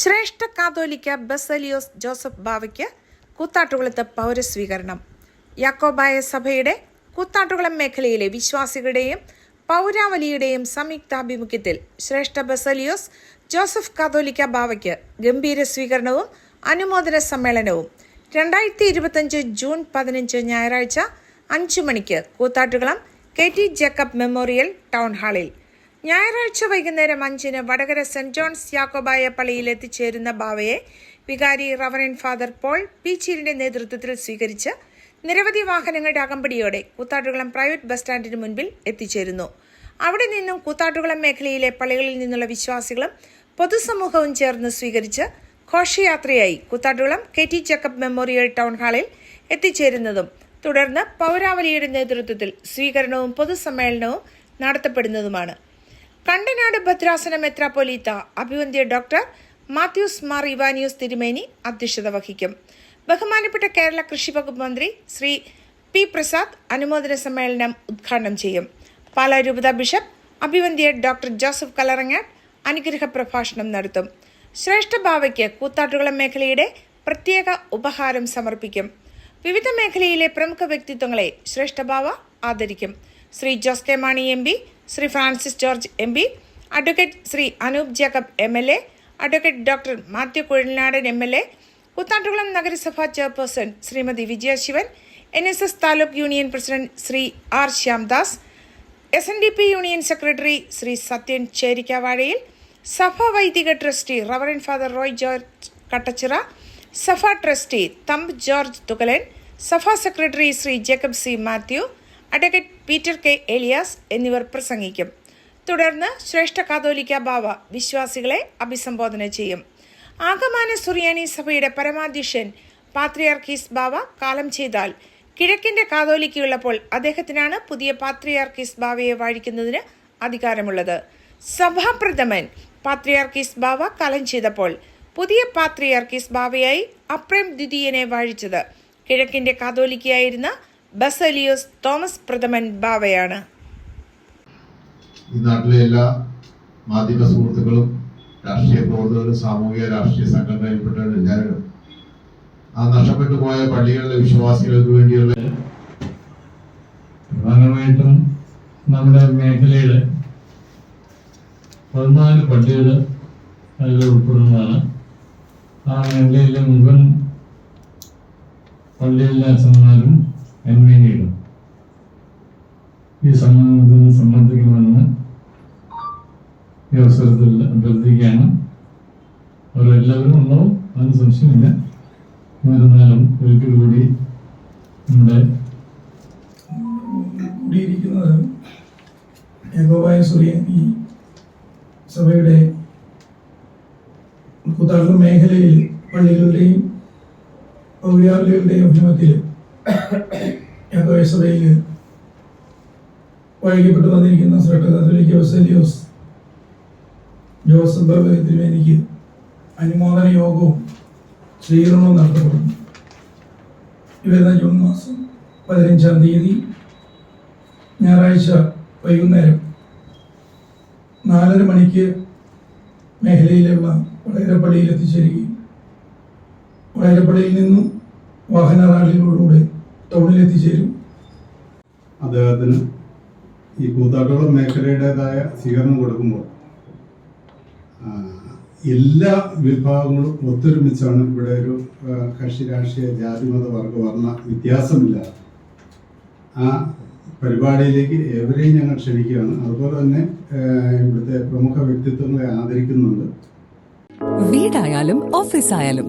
ശ്രേഷ്ഠ കാതോലിക്ക ബസലിയോസ് ജോസഫ് ബാവയ്ക്ക് കൂത്താട്ടുകുളത്ത് പൗരസ്വീകരണം. യാക്കോബായ സഭയുടെ കൂത്താട്ടുകുളം മേഖലയിലെ വിശ്വാസികളുടെയും പൗരാവലിയുടെയും സംയുക്താഭിമുഖ്യത്തിൽ ശ്രേഷ്ഠ ബസലിയോസ് ജോസഫ് കാതോലിക്ക ബാവയ്ക്ക് ഗംഭീര സ്വീകരണവും അനുമോദന സമ്മേളനവും രണ്ടായിരത്തി ഇരുപത്തഞ്ച് ജൂൺ പതിനഞ്ച് ഞായറാഴ്ച അഞ്ചു മണിക്ക് Koothattukulam K T Jacob memorial town ഹാളിൽ ഞായറാഴ്ച വൈകുന്നേരം അഞ്ചിന് വടകര സെന്റ് ജോൺസ് യാക്കോബായ പള്ളിയിൽ എത്തിച്ചേരുന്ന ബാവയെ വികാരി റവറൻ ഫാദർ പോൾ പി ചീലിന്റെ നേതൃത്വത്തിൽ സ്വീകരിച്ച് നിരവധി വാഹനങ്ങളുടെ അകമ്പടിയോടെ കൂത്താട്ടുകുളം പ്രൈവറ്റ് ബസ് സ്റ്റാൻഡിന് മുൻപിൽ എത്തിച്ചേരുന്നു. അവിടെ നിന്നും കൂത്താട്ടുകുളം മേഖലയിലെ പള്ളികളിൽ നിന്നുള്ള വിശ്വാസികളും പൊതുസമൂഹവും ചേർന്ന് സ്വീകരിച്ച് ഘോഷയാത്രയായി Koothattukulam K T Jacob memorial town ഹാളിൽ എത്തിച്ചേരുന്നതും തുടർന്ന് പൗരാവലിയുടെ നേതൃത്വത്തിൽ സ്വീകരണവും പൊതുസമ്മേളനവും നടത്തപ്പെടുന്നതുമാണ്. കണ്ടനാട് ഭദ്രാസന മെത്രാപ്പൊലീത്ത അഭിവന്ധ്യ ഡോക്ടർ മാത്യൂസ് മാർ ഇവാനിയോസ് തിരുമേനി അധ്യക്ഷത വഹിക്കും. ബഹുമാനപ്പെട്ട കേരള കൃഷി വകുപ്പ് മന്ത്രി ശ്രീ പി പ്രസാദ് അനുമോദന സമ്മേളനം ഉദ്ഘാടനം ചെയ്യും. പാലാ രൂപത ബിഷപ്പ് അഭിവന്ധ്യ ഡോക്ടർ ജോസഫ് കലറങ്ങാട് അനുഗ്രഹ പ്രഭാഷണം നടത്തും. ശ്രേഷ്ഠ ഭാവയ്ക്ക് കൂത്താട്ടുകുളം മേഖലയുടെ പ്രത്യേക ഉപഹാരം സമർപ്പിക്കും. വിവിധ മേഖലയിലെ പ്രമുഖ വ്യക്തിത്വങ്ങളെ ശ്രേഷ്ഠഭാവ ആദരിക്കും. Shri Jose K Mani M P Shri Francis George M P advocate Shri Anoop Jacob M L A advocate doctor Mathew Kuzhalnadan M L A Koothattukulam നഗരസഭാ chairperson Shrimati Vijaya Sivan N S S taluk union president Shri R Shyamdas S N D P union secretary Shri Sathyan Cherikkavazhayil സഭ വൈദിക trustee reverend father Roy George Kattachira സഭ trustee thumb George Thukalan സഭാ secretary Shri Jacob C Mathew advocate Peter K Elias എന്നിവർ പ്രസംഗിക്കും. തുടർന്ന് ശ്രേഷ്ഠ കാതോലിക്ക ബാവ വിശ്വാസികളെ അഭിസംബോധന ചെയ്യും. ആകമാന സുറിയാനി സഭയുടെ പരമാധ്യക്ഷൻ പാത്രിയാർക്കീസ് ബാവ കാലം ചെയ്താൽ കിഴക്കിന്റെ കാതോലിക്കയുള്ളപ്പോൾ അദ്ദേഹത്തിനാണ് പുതിയ പാത്രിയാർക്കീസ് ബാവയെ വാഴിക്കുന്നതിന് അധികാരമുള്ളത്. സഭാപ്രഥമൻ പാത്രിയാർക്കീസ് ബാവ കാലം ചെയ്തപ്പോൾ പുതിയ പാത്രിയാർക്കീസ് ബാവയായി അപ്രേം ദ്വിതീയനെ വാഴിച്ചത്. കിഴക്കിന്റെ കാതോലിക്കയായിരുന്ന ബസലിയോസ് തോമസ് പ്രഥമൻ ബാവയാണ്. ഈ നാട്ടിലെ എല്ലാ മാധ്യമ സുഹൃത്തുക്കളും രാഷ്ട്രീയ പ്രവർത്തകരും സാമൂഹിക രാഷ്ട്രീയ സംഘടനയിൽപ്പെട്ട എല്ലാവരും ആ നഷ്ടപ്പെട്ടു പോയ പള്ളികളിലെ വിശ്വാസികൾക്ക് വേണ്ടിയുള്ള പ്രധാനമായിട്ടും നമ്മുടെ മേഖലയിൽ പതിനാല് പള്ളികൾ അതിൽ ഉൾപ്പെടുന്നതാണ്. ആ മേഖലയിലെ മുഴുവൻ പള്ളിയിലെ അച്ഛന്മാരും എൻമേനിയിടും ഈ സമ്മേളനത്തിന് സംബന്ധിക്കണമെന്ന് ഈ അവസരത്തിൽ അഭ്യർത്ഥിക്കുകയാണ്. അവരെല്ലാവരും ഉണ്ടാവും അതിന് സംശയമില്ല. എന്നിരുന്നാലും ഒരിക്കൽ കൂടി നമ്മുടെ കൂടിയിരിക്കുന്നത് സൂര്യൻ ഈ സഭയുടെ കൂത്താട്ട മേഖലയിൽ പള്ളികളുടെയും പൗരാളികളുടെയും അഭിമുഖത്തിൽ യഹോവായ സഭയിൽ വഴിക്കപ്പെട്ടു വന്നിരിക്കുന്ന ശ്രേഷ്ഠ കത്തോലിക്ക വസലിയോസ് ജോസഫ് ബാബ തിരുമേനിക്ക് അനുമോദന യോഗവും സ്വീകരണവും നടത്തപ്പെടുന്നു. ഇവരുന്ന വരുന്ന ജൂൺ മാസം പതിനഞ്ചാം തീയതി ഞായറാഴ്ച വൈകുന്നേരം നാലര മണിക്ക് മേഖലയിലുള്ള വടകരപ്പള്ളിയിൽ എത്തിച്ചേരുകയും വടകരപ്പള്ളിയിൽ നിന്നും വാഹന റാലികളോടുകൂടെ ടൗണിൽ എത്തിച്ചേരും അദ്ദേഹത്തിന് ഈ കൂത്താട്ടോളം മേഖലയുടേതായ സ്വീകരണം കൊടുക്കുമ്പോൾ എല്ലാ വിഭാഗങ്ങളും ഒത്തൊരുമിച്ചാണ് ഇവിടെ ഒരു കക്ഷി രാഷ്ട്രീയ ജാതി മത വർഗ വർണ വ്യത്യാസമില്ല. ആ പരിപാടിയിലേക്ക് എവരെയും ഞങ്ങൾ ക്ഷണിക്കുകയാണ്. അതുപോലെ തന്നെ ഇവിടുത്തെ പ്രമുഖ വ്യക്തിത്വങ്ങളെ ആദരിക്കുന്നുണ്ട്. വീടായാലും ഓഫീസായാലും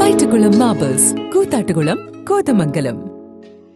പൈറ്റക്കുളം മാബേഴ്സ് കൂത്താട്ടുകുളം കോതമംഗലം.